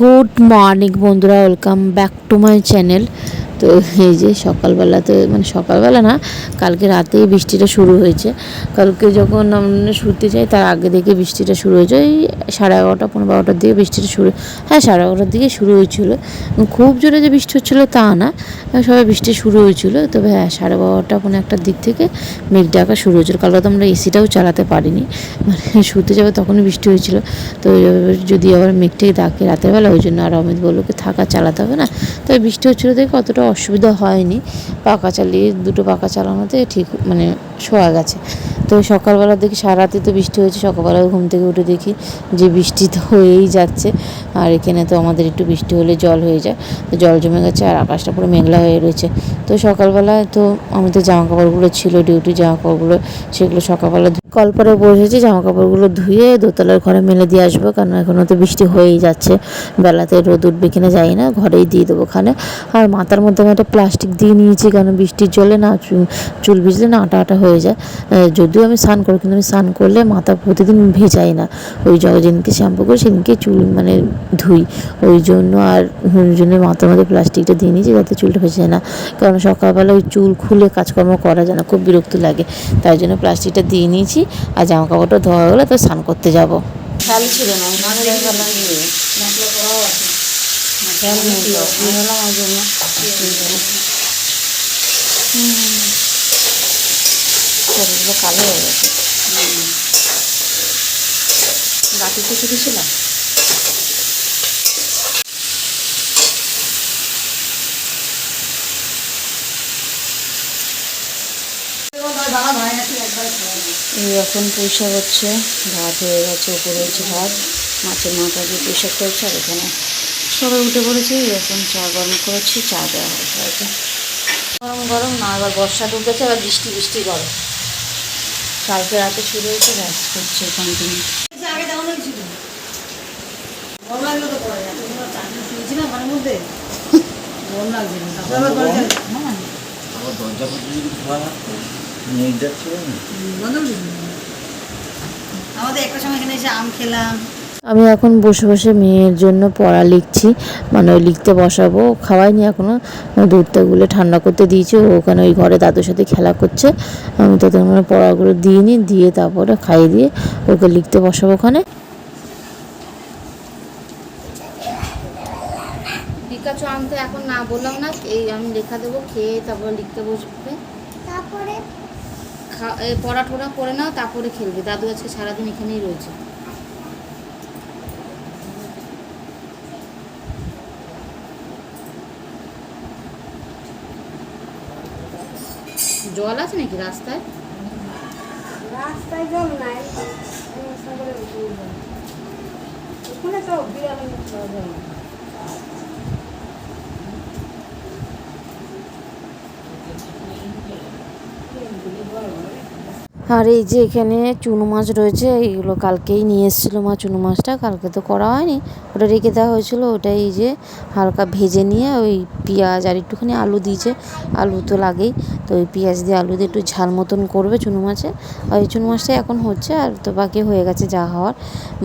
Good morning বন্ধুরা welcome back to my channel. তো এই যে সকালবেলা তো মানে সকালবেলা না, কালকে রাতেই বৃষ্টিটা শুরু হয়েছে। কালকে যখন আমরা শুতে যাই, তার আগে থেকে বৃষ্টিটা শুরু হয়েছে। ওই সাড়ে এগারোটা, পনেরো বারোটার দিকে বৃষ্টিটা শুরু হ্যাঁ সাড়ে এগারোটার দিকে শুরু হয়েছিল। খুব জোরে যে বৃষ্টি হচ্ছিল তা না সবাই বৃষ্টি শুরু হয়েছিল। তবে হ্যাঁ সাড়ে বারোটা পনেরো একটার দিক থেকে মেঘ ডাকা শুরু হয়েছিল। কালকে তো আমরা এসিটাও চালাতে পারিনি। মানে শুতে যাবে তখনই বৃষ্টি হয়েছিল। তো যদি আবার মেঘটাকে ডাকে রাতের বেলা, ওই জন্য আর অমিত বলল থাকা চালাতে হবে না। তো এই বৃষ্টি হচ্ছিল দেখে অতটা অসুবিধা হয়নি। পাকা চালিয়ে, দুটো পাকা চালানোতে ঠিক মানে শোয়া গেছে। তো সকালবেলা দেখি সারা রাতে তো বৃষ্টি হয়েছে, সকালবেলা ঘুম থেকে উঠে দেখি যে বৃষ্টি তো হয়েই যাচ্ছে। আর এখানে তো আমাদের একটু বৃষ্টি হলে জল হয়ে যায়। তো জল জমে গেছে আর আকাশটা পুরো মেঘলা হয়ে রয়েছে। তো সকালবেলায় তো আমাদের জামা কাপড়গুলো ছিল ডিউটি জামা কাপড়গুলো সেগুলো সকালবেলা কলপারে বসেছি জামা কাপড়গুলো ধুয়ে দোতলার ঘরে মেলে দিয়ে আসব, কারণ এখনও তো বৃষ্টি হয়েই যাচ্ছে। বেলাতে রোদ উঠবে কিনা যাই না, ঘরেই দিয়ে দেবো ওখানে। আর মাথার মধ্যে আমি একটা প্লাস্টিক দিয়ে নিয়েছি, কারণ বৃষ্টির জলে না চুল ভিজলে না আটা আটা হয়ে যায়। যদিও আমি স্নান করি, কিন্তু আমি স্নান করলে মাথা প্রতিদিন ভেজাই না। ওই যেদিনকে শ্যাম্পু করি, সেদিনকে চুল মানে ধুই। ওই জন্য আর ওই জন্য মাথার মধ্যে প্লাস্টিকটা দিয়ে নিয়েছি, যাতে চুলটা ভেজে না। কারণ সকালবেলা ওই চুল খুলে কাজকর্ম করা যায় না খুব বিরক্ত লাগে, তাই জন্য প্লাস্টিকটা দিয়ে নিয়েছি। আর জামা কাপড়টা ধোয়া হয়ে গেলে তো স্নান করতে যাব। কালো হয়ে গেছে। বাকি কিছু কিছু এই এখন পয়সা হচ্ছে, ভাত হয়ে গেছে, উপরে হচ্ছে ভাত, মাছের মাথা দিয়ে পুঁইশাক করছে, আর এখানে সবাই উঠে পড়েছে এখন চা গরম করেছি, চা দেওয়া হয় সবাইকে গরম গরম না আবার বর্ষা ঢুকেছে আবার বৃষ্টি বৃষ্টি গরম। কালকে রাতে শুরু হয়েছে ব্যাস হচ্ছে কন্টিনিউ দরজা আমাদের একটা সময় এখানে এসে আম খেলাম। আমি এখন বসে বসে মেয়ের জন্য পড়া লিখছি। মানে ওই লিখতে বসাবো। খাওয়াইনি এখনও। দুধটা গুলে ঠান্ডা করতে দিয়েছি। ও ওখানে ওই ঘরে দাদুর সাথে খেলা করছে। আমি তো তোমার পড়াগুলো দিয়ে নিই দিয়ে তারপরে খাইয়ে দিয়ে ওকে লিখতে বসাবো ওখানে। পিকাচু আনতে এখন না বললাম না। এই আমি লেখা দেবো খেয়ে তারপর লিখতে বসবে তারপরে পড়া টোড়া করে নাও, তারপরে খেলবে। দাদু আজকে সারাদিন এখানেই রয়েছে। জল আছে নাকি রাস্তায়? রাস্তায় জল নাই। ওখানে তো বিড়াল আর এই যে এখানে চুনো মাছ রয়েছে, এইগুলো কালকেই নিয়ে এসেছিল মা চুনো মাছটা, কালকে তো করা হয়নি। ওটা রেখে দেওয়া হয়েছিল ওটা এই যে হালকা ভেজে নিয়ে ওই পেঁয়াজ আর একটুখানি আলু দিয়েছে। আলু তো লাগেই, তো ওই পেঁয়াজ দিয়ে আলু দিয়ে একটু ঝাল মতন করবে চুনো মাছে। আর এই চুনো মাছটা এখন হচ্ছে আর তো বাকি হয়ে গেছে যা হওয়ার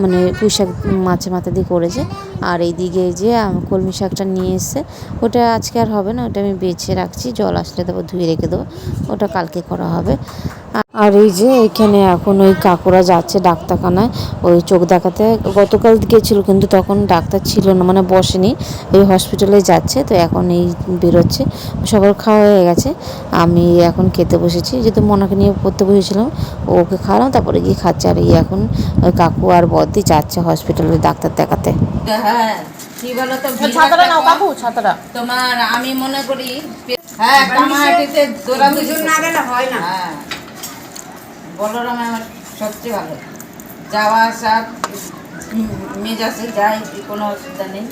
মানে পুঁই শাক মাছে মাথা দিয়ে করেছে। আর এইদিকে এই যে কলমি শাকটা নিয়ে এসছে। ওটা আজকে আর হবে না, ওটা আমি বেছে রাখছি, জল আসলে তারপর ধুয়ে রেখে দেবো। ওটা কালকে করা হবে। আর এই যে এখানে এখন ওই কাকুরা যাচ্ছে ডাক্তারখানায় ওই চোখ দেখাতে। গতকাল গেছিল কিন্তু তখন ডাক্তার ছিল না মানে বসেনি। ওই হসপিটালে যাচ্ছে তো এখন এই বেরোচ্ছে। সবার খাওয়া হয়ে গেছে। আমি এখন খেতে বসেছি যেহেতু মনাকে নিয়ে পড়তে বসেছিলাম। ওকে খাওয়ালাম তারপরে গিয়ে খাচ্ছে। আর এই এখন ওই কাকু আর বদি যাচ্ছে হসপিটালে ডাক্তার দেখাতে। হ্যাঁ কি বলো তো ছাতাটা নাও কাকু ছাতাটা। তোমার আমি মনে করি হ্যাঁ দুজন না গেলে হয় না। হ্যাঁ। বলরাম আমার সবচেয়ে ভালো। যাওয়া আসা মেজাজে যাই, কোনো অসুবিধা নেই।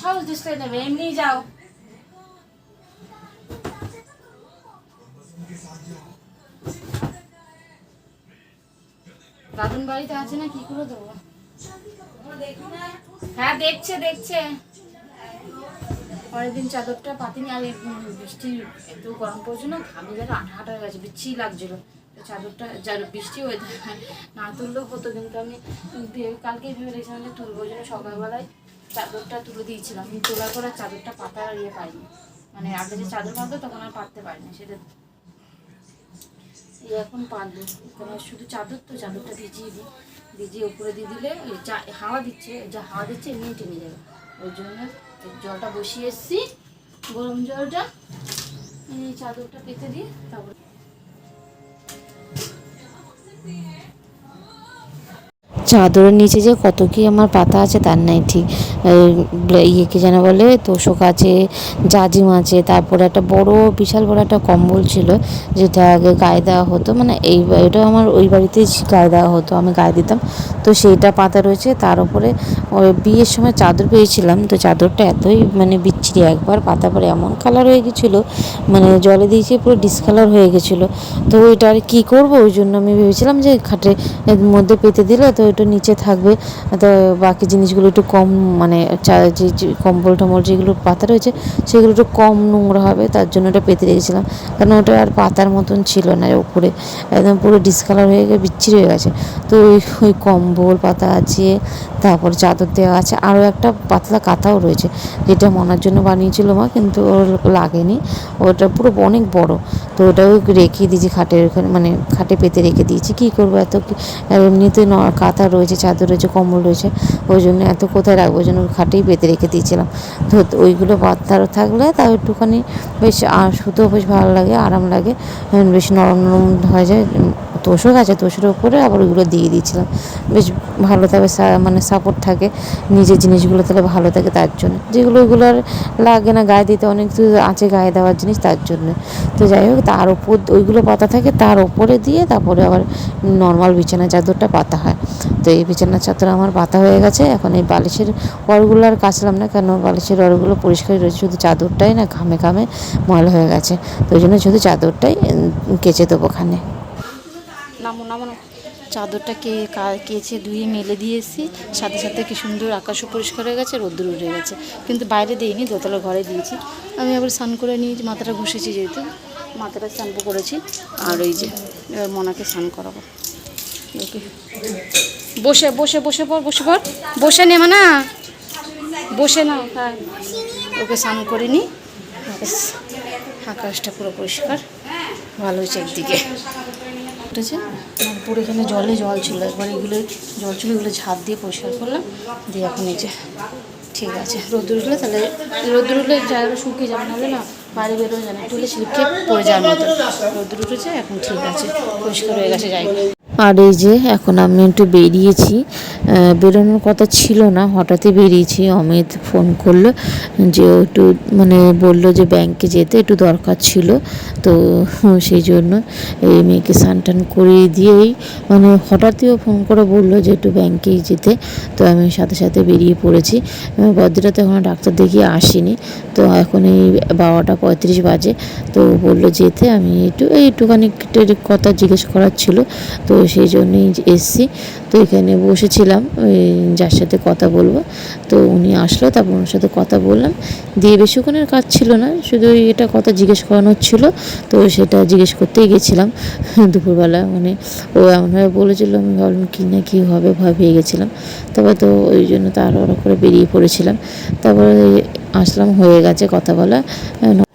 সাহস যাও। দাদুন বাড়িতে আছে না কি করে দেবো? হ্যাঁ দেখছে দেখছে। পরের দিন চাদরটা পাতিনি, আর বৃষ্টি এত গরম পড়ছে না, ঘামে যেন আঠা আঠা হয়ে গেছে, বিচ্ছি লাগছিল। চাদরটা যার বৃষ্টি হয়ে না তুললেও হতো, কিন্তু আমি কালকেই ভেবে রেখেছিলাম যে তুলবো জন্য সকালবেলায় চাদরটা তুলে দিয়েছিলাম, কিন্তু তোলার পর আর চাদরটা আর ইয়ে পাইনি। মানে আগে যে চাদর পাতো তখন আর পাততে পারিনি, সেটা এই এখন এখানে শুধু চাদর তো, চাদরটা ভিজিয়ে দিই। ভিজিয়ে উপরে দিয়ে দিলে হাওয়া দিচ্ছে যা হাওয়া দিচ্ছে এমনি টেনে যাবে। ওই জন্য জলটা বসিয়ে এসছি, গরম জলটা চাদরটা পেতে দিয়ে তারপর চাদরের নিচে যে কত কি আমার পাতা আছে তার নাই ঠিক। ইয়ে কি যেন বলে, তোষক আছে, জাজিম আছে, তারপরে একটা বড়, বিশাল বড় একটা কম্বল ছিল, যেটা আগে গায়ে দেওয়া হতো মানে এই, এটা আমার ওই বাড়িতেই গায়ে দেওয়া হতো, আমি গায়ে দিতাম। তো সেইটা পাতা রয়েছে, তার উপরে ওই বিয়ের সময় চাদর পেয়েছিলাম, তো চাদরটা এতই মানে বিচ্ছিরি, একবার পাতা পরে এমন কালার হয়ে গেছিল মানে জলে দিয়েছি, পুরো ডিসকালার হয়ে গেছিল। তো ওইটা আর কী করব, ওই জন্য আমি ভেবেছিলাম যে খাটে মধ্যে পেতে দিলে তো একটু নিচে থাকবে, তো বাকি জিনিসগুলো একটু কম মানে চা- যে কম্বল টম্বল যেগুলো পাতা রয়েছে, সেগুলো একটু কম নোংরা হবে, তার জন্য ওটা পেতে রেখেছিলাম কারণ ওটা আর পাতার মতন ছিল না উপরে, একদম পুরো ডিসকালার হয়ে গিয়ে বিচ্ছিরি হয়ে গেছে। তো ওই ওই কম্বল পাতা আছে, তারপর চাদর দেওয়া আছে, আরও একটা পাতলা কাঁথাও রয়েছে, যেটা মনার জন্য বানিয়েছিল মা, কিন্তু ওর লাগেনি। ওটা পুরো অনেক বড়। তো ওটাও রেখে দিয়েছি খাটের ওখানে মানে খাটে পেতে রেখে দিয়েছি। কী করব? এত এমনিতে ন কাঁথা রয়েছে, চাদর রয়েছে, কম্বল রয়েছে। ওই জন্য এত কোথায় রাখব? ওই জন্য খাটেই পেতে রেখে দিয়েছিলাম। তো ওইগুলো পাতার থাকলে তাও একটুখানি বেশ শুতেও বেশ ভালো লাগে, আরাম লাগে। বেশ নরম নরম হয়ে যায়। তোষক আছে, তোষের উপরে আবার ওইগুলো দিয়ে দিয়েছিলাম। বেশ ভালো থাকে মানে সাপোর্ট থাকে, নিজের জিনিসগুলো তাহলে ভালো থাকে তার জন্য। যেগুলো ওইগুলো আর লাগে না, গায়ে দিতে অনেক কিছু আছে গায়ে দেওয়ার জিনিস তার জন্য। তো যাই হোক, তার ওপর ওইগুলো পাতা থাকে, তার ওপরে দিয়ে তারপরে আবার নর্মাল বিছানা চাদরটা পাতা হয়। তো এই বিছানার চাদর আমার পাতা হয়ে গেছে, এখন এই বালিশের ওয়ারগুলো আর কাচলাম না, কেন বালিশের ওয়ারগুলো পরিষ্কারই রয়েছে, শুধু চাদরটাই না, ঘামে ঘামে ময়লা হয়ে গেছে। তো ওই জন্য শুধু চাদরটাই কেচে দেবো ওখানে। নামো নামো চাদরটা কে কেচে ধুয়ে মেলে দিয়ে এসেছি সাথে সাথে কি সুন্দর আকাশও পরিষ্কার হয়ে গেছে, রোদ্দুর উঠে গেছে। কিন্তু বাইরে দিইনি, দোতলা ঘরে দিয়েছি। আমি আবার স্নান করে নিয়েছি মাথাটা ঘষেছি যেহেতু, মাথাটা শ্যাম্পু করেছি। আর ওই যে, এবার মনাকে স্নান করাবো। ওকে। বসে বসে বসে পর বসে পর বসে নেমা না বসে না হ্যাঁ। ওকে স্নান করে নিই আকাশটা পুরো পরিষ্কার। ভালো হয়েছে একদিকে। উঠেছে আর পুরো এখানে জলে জল ছিল। একবার এগুলো জল ছিল, এগুলো ঝাঁপ দিয়ে পরিষ্কার করলাম। দিয়ে এখন এই যে, ঠিক আছে। রোদ্দুর উঠলে তাহলে রোদ্দুর উঠলে জায়গাটা শুকিয়ে যাবে, নাহলে না বাইরে বেরোনো যায় না একটু হলে স্লিপ খেয়ে পড়ে যাওয়ার মতো। রোদ্দুর উঠেছে, এখন ঠিক আছে, পরিষ্কার হয়ে গেছে জায়গা আর এই যে এখন আমি একটু বেরিয়েছি বেরোনোর কথা ছিল না, হঠাৎই বেরিয়েছি। অমিত ফোন করল যে একটু মানে বলল যে ব্যাংকে যেতে একটু দরকার ছিল, তো সেই জন্য এই মেয়েকে স্নান করিয়ে দিয়েই মানে হঠাৎই ও ফোন করে বলল যে একটু ব্যাংকেই যেতে। তো আমি সাথে সাথে বেরিয়ে পড়েছি। বদ্রিটা তো এখনও ডাক্তার দেখিয়ে আসিনি, তো এখন এই বারোটা পঁয়ত্রিশ বাজে। তো বলল যেতে, আমি একটু, এই কথা জিজ্ঞেস করার ছিল। তো সেই জন্যই এসছি। তো এখানে বসেছিলাম যার সাথে কথা বলব। তো উনি আসলো, তারপর ওনার সাথে কথা বললাম। দিয়ে বেশিক্ষণের কাজ ছিল না, শুধু এটা কথা জিজ্ঞেস করানোর ছিল। তো সেটা জিজ্ঞেস করতেই গেছিলাম। দুপুরবেলা মানে ও এমনভাবে বলেছিল, আমি ভাবলাম কী না কী হবে, ভয় পেয়ে গেছিলাম। তারপর তো ওই জন্য তাড়াহুড়ো করে বেরিয়ে পড়েছিলাম। তারপরে আসলাম হয়ে গেছে, কথা বলা।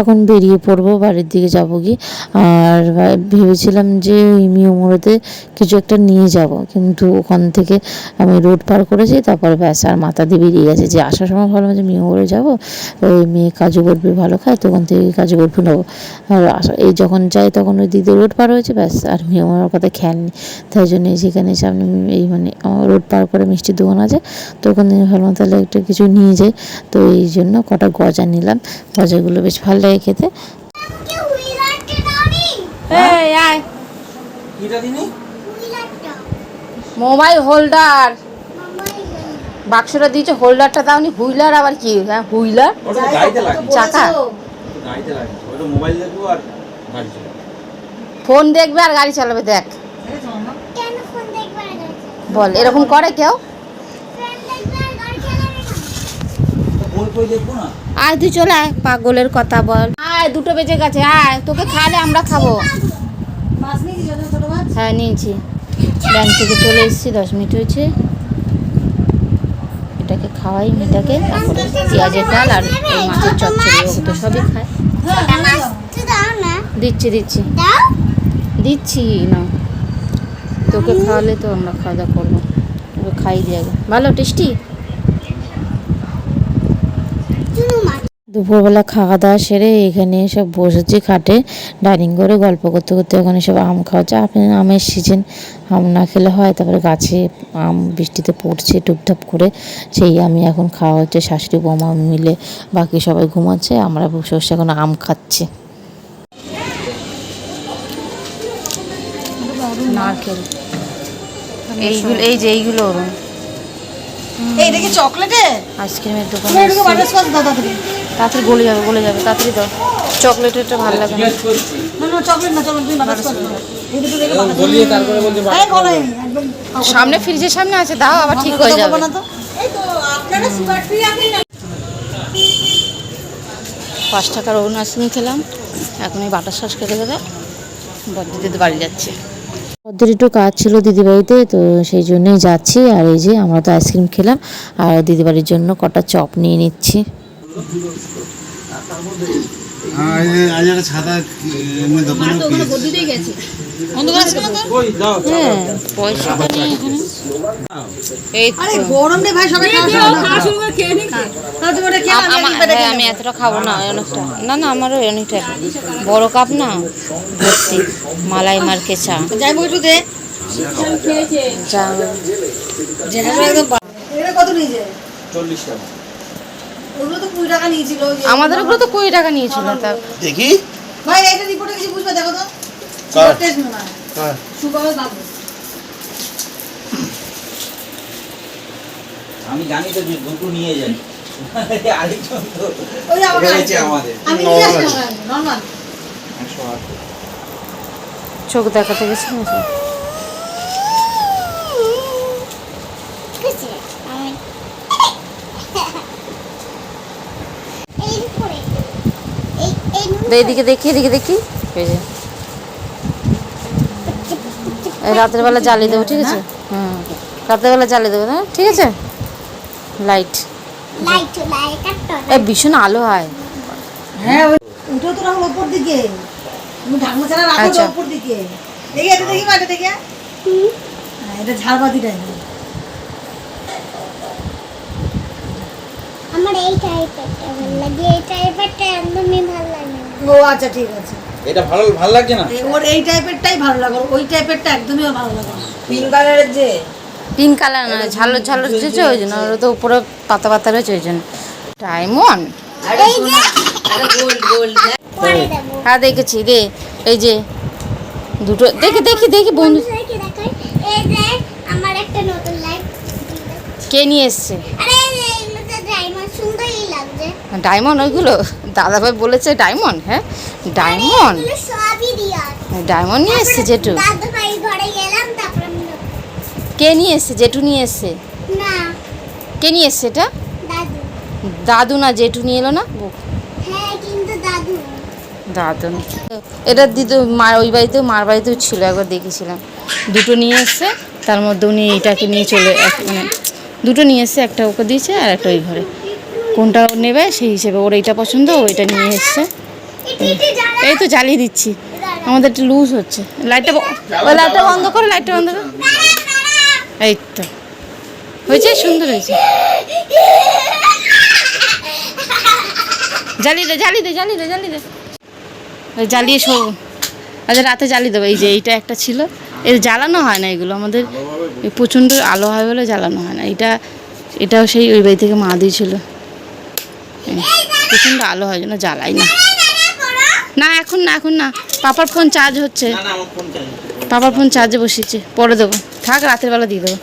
এখন বেরিয়ে পড়ব, বাড়ির দিকে যাব কি আর ভেবেছিলাম যে ওই মিয়মোড়তে কিছু একটা নিয়ে যাব। কিন্তু ওখান থেকে আমি রোড পার করেছি, তারপর ব্যাস, আর মাথা দিয়ে বেরিয়ে গেছে। যে আসার সময় ভাবলাম যে মিয়মোড়ে যাব, ওই মেয়ে কাজু বরফি ভালো খায়, তো ওখান থেকে কাজু বরফি নেব। আর এই যখন যাই তখন ওই দিদি রোড পার হয়েছে, ব্যাস, আর মিয়মোড়ের কথা খেয়াল নেই। তাই জন্য যেখানে সামনে এই মানে রোড পার করে মিষ্টির দোকান আছে, তো ওখানে ভাবলাম তাহলে একটা কিছু নিয়ে যাই। তো এই জন্য কটা গজা নিলাম। গজাগুলো বেশ ভালো লাগে খেতে। Mobile holder. বাক্সটা দিয়েছে হোল্ডারটা দাওনি হুইলার আবার কি? হ্যাঁ হুইলার? চাকা। ফোন দেখবে আর গাড়ি চালাবে দেখ? বল এরকম করে কেউ ফোন দেখবে আর গাড়ি চালাবে না বই বই দেখব না আয় তুই চলে আয় পাগলের কথা বল। আয় দুটো বেজে গেছে আয় তোকে খালে আমরা খাব। হ্যাঁ নিয়েছি। ব্যাংক থেকে চলে এসেছি দশ মিনিট হয়েছে। এটাকে খাওয়াই মিটাকে তারপরে পেঁয়াজের ডাল আর এই মাছের চচ্চড়ি ও তো সবই খায়। দিচ্ছি দিচ্ছি। দিচ্ছি না। তোকে খাওয়ালে তো আমরা খাওয়া দাওয়া করব। তোকে খাই দিয়ে আগে। ভালো টেস্টি চুনু মাছ দুপুরবেলা খাওয়া দাওয়া সেরে এখানে সব বসেছি খাটে ডাইনিং করে গল্প করতে করতে ওখানে সব আম খাওয়া খাওয়াচ্ছে আপনি আমের সিজন আম না খেলে হয় তারপরে গাছে আম বৃষ্টিতে পড়ছে টুপটাপ করে সেই আমি এখন খাওয়া হচ্ছে শাশুড়ি বোমা মিলে বাকি সবাই ঘুমাচ্ছে আমরা বসে বসে এখন আম খাচ্ছি। নারকেল। এইগুলো এই যে এইগুলো এইটা কি চকলেটের আইসক্রিমের দোকান তাড়াতাড়ি গলে যাবে গলে যাবে তাড়াতাড়ি দাও। চকলেট চকলেটেরটা ভালো লাগে না। না না চকলেট না চকলেট তুমি তারপরে বলতে সামনে ফ্রিজের সামনে আছে দাও আবার ঠিক হয়ে যাবে। পাঁচ টাকার অরুণাসিনী খেলাম। এখন এই বাটার সস খেতে খেতে বদ্দিদিদের বাড়ি যাচ্ছে। বদ্দির একটু কাজ ছিল দিদিবাড়িতে তো সেই জন্যই যাচ্ছি। আর এই যে আমরা তো আইসক্রিম খেলাম আর দিদিবাড়ির জন্য কটা চপ নিয়ে নিচ্ছি। হ্যাঁ আজ একটা ছাতা এমনি দোকানে হ্যাঁ। আম- হ্যাঁ, আমি এতটা খাব না অনেকটা। না না আমারও অনেকটা। বড় কাপ না ভর্তি মালাই মার্কে চা। কত নিয়েছে? চল্লিশ টাকা। ওগুলো তো কুড়ি টাকা নিয়েছিল আমাদের ওগুলো তো কুড়ি টাকা নিয়েছিল তা। দেখি। ভাই এইটা রিপোর্টে কিছু বুঝবে? দেখো তো। কার? না। বাবু আমি জানি তো দুটো নিয়ে যাই আরেকজন তো। রয়েছে আমাদের। চোখ দেখাতে গেছে না সে? কিসে আমি এই উপরে এই এই দে, এদিকে দেখি এদিকে দেখি। এই যে। এই রাতের বেলা জ্বালিয়ে দেবো ঠিক আছে? হুম। রাতের বেলা জ্বালিয়ে দেবো না ঠিক আছে? লাইট ভীষণ আলো হয়। হ্যাঁ তো রাখো দিকে। ঢাকনা ছাড়া রাখো তো আচ্ছা। দিকে। দেখি এটা দেখি এটা দেখি হ্যাঁ, এটা ঝাড়বাতি আমার এই টাইপেরটা ভালো লাগে এই টাইপেরটা একদমই ভালো লাগে। ও আচ্ছা ঠিক আছে। এটা ভালো ভালো লাগছে না? ওর এই টাইপেরটাই ভালো লাগে ওই টাইপেরটা একদমই ভালো লাগে না। পিঙ্ক কালারের যে? পিঙ্ক কালার না ঝালো ঝালো যেছে ওই জন্য ওরা তো উপরে পাতা পাতা রয়েছে ওই জন্য। ডায়মন্ড হ্যাঁ দেখেছি রে এই যে দুটো দেখি দেখি দেখি বন্ধু। বন্ধুদেরকে দেখাই এই যে আমার একটা নতুন লাইট কে নিয়ে এসছে? ডায়মন্ড ওইগুলো? দাদাভাই বলেছে ডায়মন্ড হ্যাঁ? ডায়মন্ড? দিয়া ডায়মন্ড নিয়ে এসছে জেঠু। কে নিয়ে এসছে? জেঠু নিয়ে এসছে? কে নিয়ে এসছে এটা? দাদু। না জেঠু নিয়ে এলো না? হ্যাঁ দাদু। এটা দিদি মার ওই বাড়িতেও মার বাড়িতেও ছিল একবার দেখেছিলাম। দুটো নিয়ে এসছে তার মধ্যে উনি এইটাকে নিয়ে চলে এক- মানে দুটো নিয়ে এসছে একটা ওকে দিয়েছে আর একটা ওই ঘরে। কোনটা নেবে সেই হিসেবে ওর এইটা পছন্দ, ও এটা নিয়ে এসছে। এই তো জ্বালিয়ে দিচ্ছি। আমাদের একটু লুজ হচ্ছে। লাইটটা ওই লাইটটা বন্ধ করো লাইটটা বন্ধ করো। এই তো। হয়েছে? সুন্দর হয়েছে। জ্বালিয়ে দে জ্বালিয়ে দে জ্বালিয়ে দে জ্বালিয়ে দে। জ্বালিয়ে শো আচ্ছা রাতে জ্বালিয়ে দেবো। এই যে এইটা একটা ছিল। এর জ্বালানো হয় না এগুলো। আমাদের প্রচণ্ড আলো হয় বলে জ্বালানো হয় না। এটা এটাও সেই ওই বাড়ি থেকে মা দিয়েছিল। প্রচণ্ড আলো হয় জন্য জ্বালাই না। না এখন না এখন না। পাপার ফোন চার্জ হচ্ছে। না না আমার ফোন চাই পাপার ফোন চার্জে বসিয়েছে পরে দেবো। থাক রাতের বেলা দিয়ে দেবো।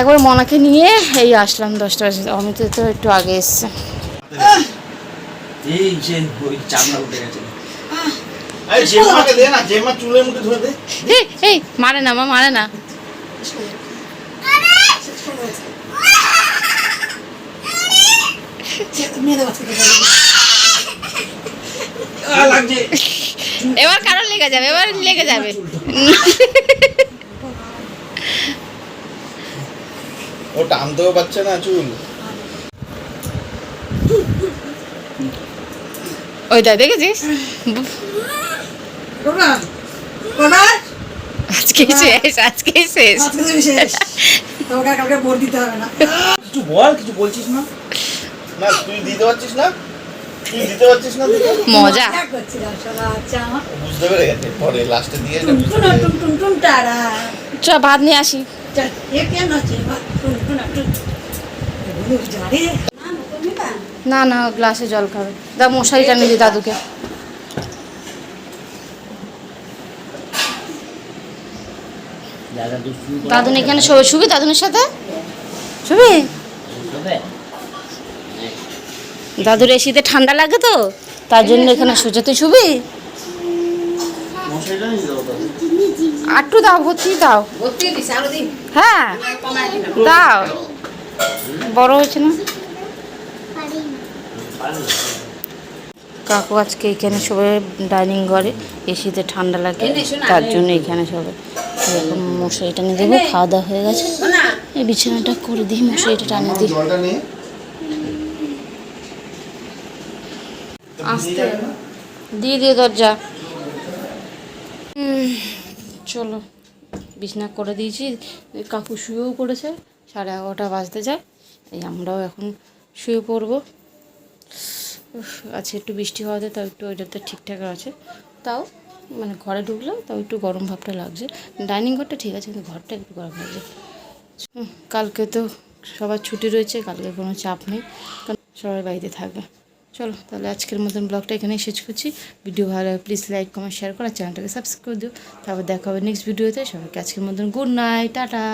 একবার মনাকে নিয়ে এই আসলাম দশটা বাজে অমিত তো একটু আগে এসছে। না এই মারে না মা মারে না। এবার কারও লেগে যাবে এবার লেগে যাবে। ও টানতেও পারছে না চুল। ওই দা দেখেছিস? আজকে শেষ আজকে শেষ। আজকে আর কালকে ভোট দিতে হবে না। কিছু বল কিছু বলছিস না? না তুই দিতে পারছিস না? তুই দিতে পারছিস না মজা। আচ্ছা। বুঝতে পেরে গেছে পরে লাস্টে দিয়ে চ ভাত নিয়ে আসি। না না গ্লাসে জল খাবে। দা মশারি টানে দি দাদুকে। দাদুন এখানে শুবি দাদুনের সাথে? শুবি? দাদুর এসিতে ঠান্ডা লাগে তো তার জন্য এখানে তুই শুবি মশারিটা নিয়ে। আটটু দাও ভর্তি দাও। হ্যাঁ দাও। বড় হয়েছে না? কাকু আজকে এখানে সবাই ডাইনিং ঘরে এসিতে ঠান্ডা লাগে তার জন্য এখানে সবাই। এরকম মশারি টানিয়ে দেবো খাওয়া দাওয়া হয়ে গেছে। এই বিছানাটা করে দিই মশারিটা টানিয়ে দিই জলটা নিয়ে আসতে দিয়ে দিয়ে দরজা। চলো, বিছনা করে দিয়েছি। কাকু শুয়েও পড়েছে, সাড়ে এগারোটা বাজতে যায়। এই আমরাও এখন শুয়ে পড়ব। আজকে একটু বৃষ্টি হওয়াতে তাও একটু ওইটাতে ঠিকঠাক আছে। তাও মানে ঘরে ঢুকলেও তাও একটু গরম ভাবটা লাগছে। ডাইনিং ঘরটা ঠিক আছে, কিন্তু ঘরটা একটু গরম লাগছে। কালকে তো সবার ছুটি রয়েছে, কালকে কোনো চাপ নেই। কারণ সবাই বাড়িতে থাকবে। চলো, তাহলে আজকের মতন ব্লগটা এখানেই শেষ করছি। ভিডিও ভালো লাগে প্লিজ লাইক কমেন্ট শেয়ার করা চ্যানেলটাকে সাবস্ক্রাইব করে দিও। তারপর দেখা হবে নেক্সট ভিডিওতে সবাইকে আজকের মতন গুড নাইট টাটা।